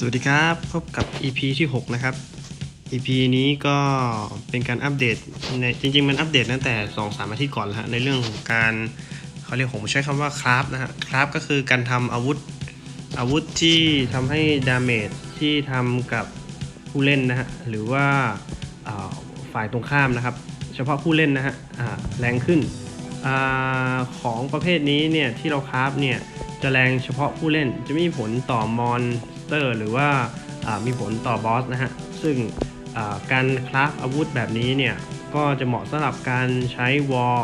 สวัสดีครับพบกับ EP ที่ 6 นะครับ EP นี้ก็เป็นการอัปเดตในจริง ๆ มันอัปเดตตั้งแต่ 2-3อาทิตย์ก่อนแล้วในเรื่องของการเขาเรียกผมใช้คำว่าคราฟนะฮะคราฟก็คือการทำอาวุธอาวุธที่ทำให้ดาเมจที่ทำกับผู้เล่นนะฮะหรือว่าาฝ่ายตรงข้ามนะครับ เฉพาะผู้เล่นนะฮะแรงขึ้นอของประเภทนี้เนี่ยที่เราคราฟเนี่ยจะแรงเฉพาะผู้เล่นจะไม่มีผลต่อมอน เตอร์ หรือว่ามีผลต่อบอสนะฮะ ซึ่งการคราฟอาวุธแบบนี้เนี่ย ก็จะเหมาะสำหรับการใช้วอล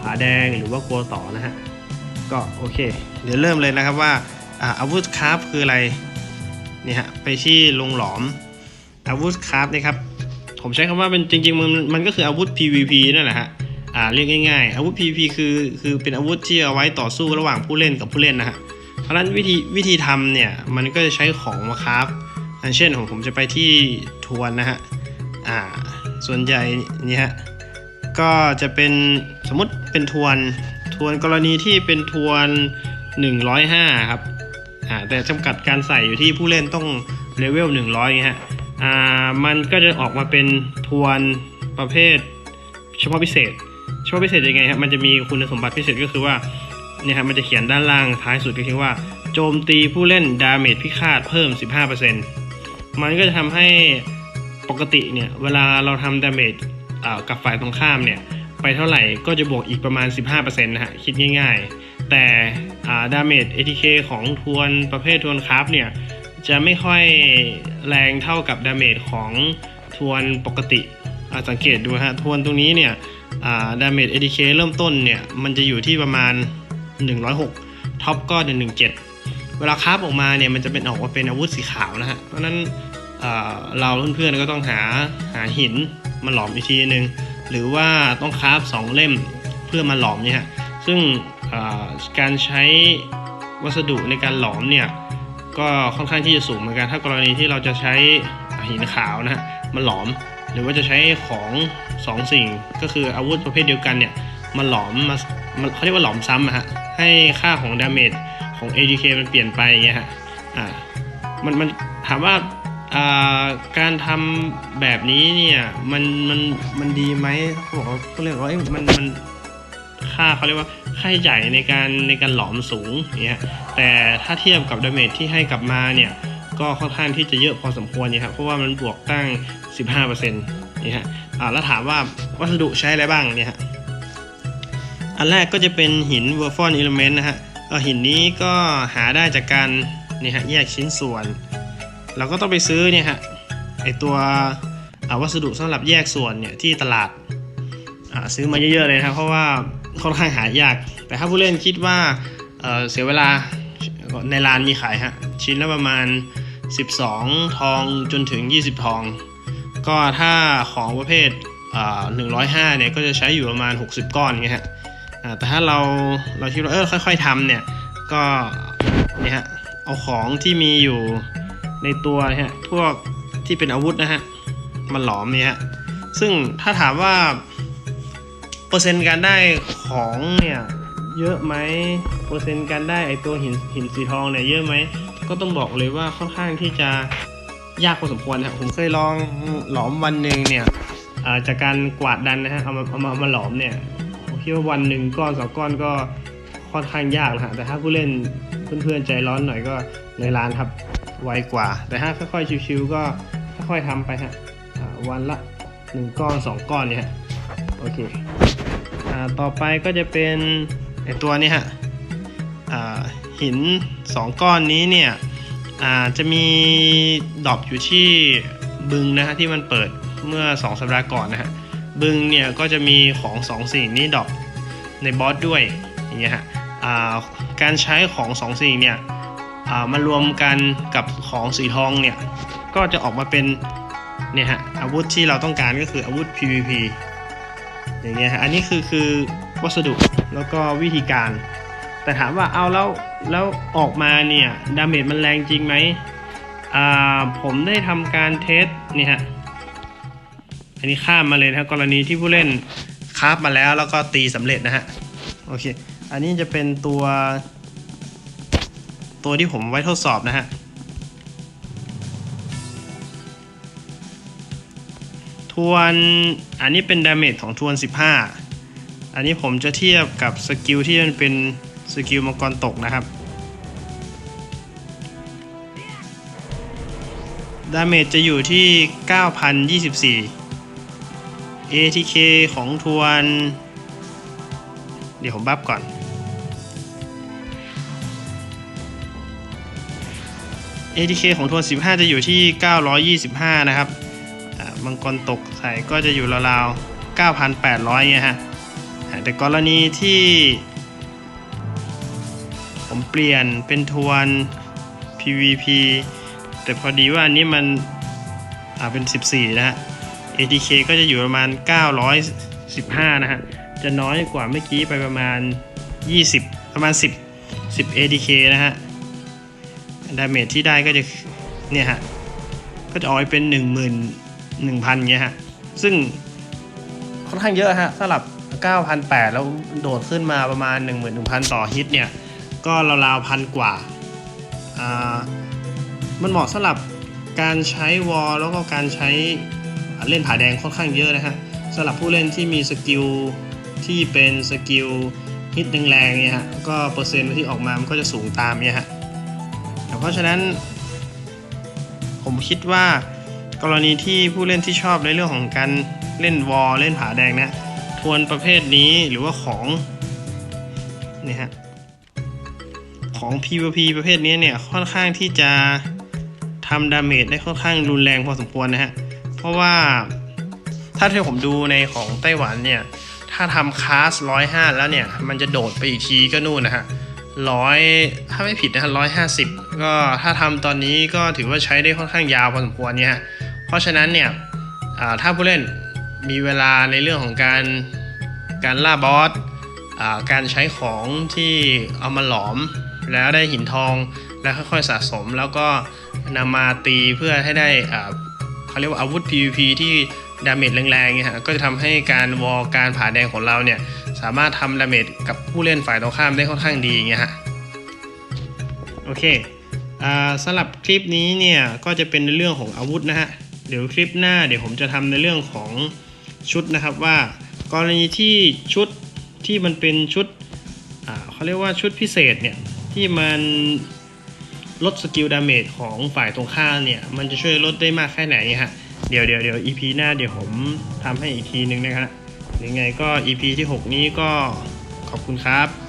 ผาแดงหรือว่ากัวต่อนะฮะ ก็โอเค เดี๋ยวเริ่มเลยนะครับว่าอาวุธคราฟคืออะไรเนี่ยฮะไปที่ลงหลอมอาวุธคราฟนะครับผมใช้คำว่าเป็นจริงๆมันมันก็คืออาวุธ PVP นั่นแหละฮะอ่าเรียกง่ายๆ อาวุธ PVP คือคือเป็นอาวุธที่เอาไว้ต่อสู้ระหว่างผู้เล่นกับผู้เล่นนะฮะ เพราะฉะนั้นวิธีวิธีทำเนี่ยมันก็จะใช้ของมาคราฟอย่างเช่นของผมจะไปที่ทวนนะฮะอ่าส่วนใหญ่นี่ฮะก็จะเป็นสมมติเป็นทวนทวนกรณีที่เป็นทวน 105 ครับอ่าแต่จำกัดการใส่อยู่ที่ผู้เล่นต้องเลเวล 100ไงฮะอ่ามันก็จะออกมาเป็นทวนประเภทเฉพาะพิเศษเฉพาะพิเศษยังไงครับมันจะมีคุณสมบัติพิเศษก็คือว่า เนี่ยครับมันจะเขียนด้านล่างท้ายสุดก็คือว่า โจมตีผู้เล่นดาเมจพิฆาตเพิ่ม 15%มันก็จะทำให้ปกติเนี่ยเวลาเราทำดาเมจกับฝ่ายตรงข้ามเนี่ยไปเท่าไหร่ก็จะบวกอีกประมาณ 15%นะฮะคิดง่าย ๆ แต่ดาเมจ ATK ของทวนประเภททวนคราฟเนี่ยจะไม่ค่อยแรงเท่ากับดาเมจของทวนปกติสังเกตดูฮะทวนตรงนี้เนี่ยดาเมจ ADK เริ่มต้นเนี่ยมันจะอยู่ที่ประมาณ 106ท็อปก็ 117 เวลาคาฟออกมาเนี่ยมันจะเป็นออกมาเป็นอาวุธสีขาวนะฮะเพราะนั้นเราเพื่อนๆก็ต้องหาหาหินมาหลอมอีกทีนึง หรือว่าต้องคาฟสองเล่มเพื่อมาหลอมเนี่ยซึ่งการใช้วัสดุในการหลอมเนี่ยก็ค่อนข้างที่จะสูงเหมือนกัน ถ้ากรณีที่เราจะใช้หินขาวนะฮะมาหลอม หรือว่าจะใช้ของสองสิ่งก็คืออาวุธประเภทเดียวกันเนี่ยมาหลอมมาเขาเรียกว่าหลอมซ้ำอะฮะ ให้ค่าของดาเมจของ ADK มันเปลี่ยนไปอย่างเงี้ยฮะอ่ามันมันถามว่าอ่าการทำแบบนี้เนี่ยมันมันมันดีไหมเขาบอกเขาเรียกว่าเอ้ยมันมันค่าเขาเรียกว่าค่าใช้จ่ายในการในการหลอมสูงอย่างเงี้ยแต่ถ้าเทียบกับดาเมจที่ให้กลับมาเนี่ยก็ค่อนข้างที่จะเยอะพอสมควรเนี่ยครับเพราะว่ามันบวกตั้ง 15%นี่ฮะอ่าแล้วถามว่าวัสดุใช้อะไรบ้างเนี่ยฮะ อันแรกก็จะเป็นหินเวอร์ฟอนอิเลเมนต์นะฮะหินนี้ก็หาได้จากการเนี่ยฮะแยกชิ้นส่วน เราก็ต้องไปซื้อเนี่ยฮะไอตัววัสดุสำหรับแยกส่วนเนี่ยที่ตลาดาซื้อมาเยอะๆเลยนะครับเพราะว่าค่อนข้างหายาก แต่ถ้าผู้เล่นคิดว่าเเสียเวลาในร้านมีขายฮะชิ้นละประมาณ 12 ทองจนถึง 20 ทอง ก็ถ้าของประเภทอ่า105เนี่ยก็จะใช้อยู่ประมาณ 60 ก้อนเงี้ยฮะ แต่ถ้าเราเราคิดว่าเออค่อย ๆทำเนี่ยก็เนี่ยฮะเอาของที่มีอยู่ในตัวฮะพวกที่เป็นอาวุธนะฮะมาหลอมเนี่ยฮะซึ่งถ้าถามว่าเปอร์เซ็นต์การได้ของเนี่ยเยอะไหมเปอร์เซ็นต์การได้ไอตัวหินหินสีทองเนี่ยเยอะไหมก็ต้องบอกเลยว่าค่อนข้างที่จะยากพอสมควรนะครับผมเคยลองหลอมวันหนึ่งเนี่ยจากการกวาดดันนะฮะเอามาเอามาเอามาหลอมเนี่ย คิดว่าวันหนึ่งก้อนสองก้อนก็ค่อนข้างยากนะฮะแต่ถ้าผู้เล่นเพื่อนๆใจร้อนหน่อยก็ในร้านครับไวกว่า แต่ถ้าค่อยๆชิวๆก็ค่อยๆทำไปฮะวันละหนึ่งก้อนสองก้อนเนี่ยโอเคอต่อไปก็จะเป็นไอตัวนี้ฮะหิน 2 ก้อนนี้เนี่ยจะมีดอปอยู่ที่บึงนะฮะที่มันเปิดเมื่อ 2 สัปดาห์ก่อนนะฮะ บึงเนี่ยก็จะมีของ2สิ่งนี้ดอปในบอสด้วยอย่างเงี้ยฮะการใช้ของ2สิ่งเนี่ยมารวมกันกับของสีทองเนี่ยก็จะออกมาเป็นเนี่ยฮะอาวุธที่เราต้องการก็คืออาวุธ PVP อย่างเงี้ยฮะอันนี้คือคือวัสดุแล้วก็วิธีการ แต่ถามว่าเอาแล้วแล้วออกมาเนี่ยดาเมจมันแรงจริงไหมผมได้ทำการเทสเนี่ฮะ อันนี้ข้ามมาเลยนะครักรณีที่ผู้เล่นคาบมาแล้วแล้วก็ตีสำเร็จนะฮะโอเค อันนี้จะเป็นตัว ตัวที่ผมไว้ทดสอบนะฮะทวนอันนี้เป็นดาเมจของทวน 15 อันนี้ผมจะเทียบกับสกิลที่มันเป็นสกิลมังกรตกนะครับดาเมจจะอยู่ที่ 9,024 ATK ของทวน เดี๋ยวผมบัฟก่อน ATK ของทวน 15 จะอยู่ที่ 925 นะครับมังกรตกใส่ก็จะอยู่ราวๆ 9,800เงี้ยฮะ แต่กรณีที่ ผมเปลี่ยนเป็นทวน PVP แต่พอดีว่าอันนี้มันเป็น 14 นะฮะ ATK ก็จะอยู่ประมาณ 915 นะฮะ จะน้อยกว่าเมื่อกี้ไปประมาณ 20 ประมาณ 10 10 ATK นะฮะ ดาเมจที่ได้ก็จะเนี่ยฮะ ก็จะออกไปเป็น1 1 0 0 0เงี้ยฮะ ซึ่งค่อนข้างเยอะฮะสำหรับ9,800แล้วโดดขึ้นมาประมาณ 11,000 ต่อฮิตเนี่ย ก็ราวๆพันกว่า อ่า มันเหมาะสำหรับการใช้วอลแล้วก็การใช้ เล่นผาแดงค่อนข้างเยอะนะฮะสำหรับผู้เล่นที่มีสกิลที่เป็นสกิลฮิตแรงๆเนี่ยฮะก็เปอร์เซ็นต์ที่ออกมามันก็จะสูงตามเนี่ยฮะเพราะฉะนั้น ผมคิดว่ากรณีที่ผู้เล่นที่ชอบในเรื่องของการเล่นวอลเล่นผาแดงเนะทวนประเภทนี้หรือว่าของเนี่ยฮะของ PVP ประเภทนี้เนี่ยค่อนข้างที่จะทำดาเมจได้ค่อนข้างรุนแรงพอสมควรนะฮะ เพราะว่าถ้าที่ผมดูในของไต้หวันเนี่ย ถ้าทำคลาสร้อยห้าแล้วเนี่ย มันจะโดดไปอีกทีก็นู่นนะฮะร้อยถ้าไม่ผิดนะฮะร้อยห้าสิบก็ถ้าทำตอนนี้ก็ถือว่าใช้ได้ค่อนข้างยาวพอสมควรเนี่ยเพราะฉะนั้นเนี่ยถ้าผู้เล่นมีเวลาในเรื่องของการการล่าบอสอการใช้ของที่เอามาหลอมแล้วได้หินทองแล้วค่อยๆสะสม แล้วก็นำมาตีเพื่อให้ได้อ่า เขาเรียกว่าอาวุธ PVP ที่ดาเมจแรงๆเนี่ยฮะก็จะทำให้การวอลการผ่าแดงของเราเนี่ยสามารถทำดาเมจกับผู้เล่นฝ่ายตรงข้ามได้ค่อนข้างดีอย่างเงี้ยฮะโอเคอ่าสำหรับคลิปนี้เนี่ยก็จะเป็นในเรื่องของอาวุธนะฮะเดี๋ยวคลิปหน้าเดี๋ยวผมจะทำในเรื่องของชุดนะครับว่ากรณีที่ชุดที่มันเป็นชุดอ่าเขาเรียกว่าชุดพิเศษเนี่ยที่มัน ลดสกิลดาเมจของฝ่ายตรงข้ามเนี่ย มันจะช่วยลดได้มากแค่ไหนฮะเดี๋ยวเดี๋ยวเดี๋ยว EP หน้าเดี๋ยวผมทำให้อีกทีนึงนะครับยังไงก็ EP ที่ 6 นี้ก็ขอบคุณครับ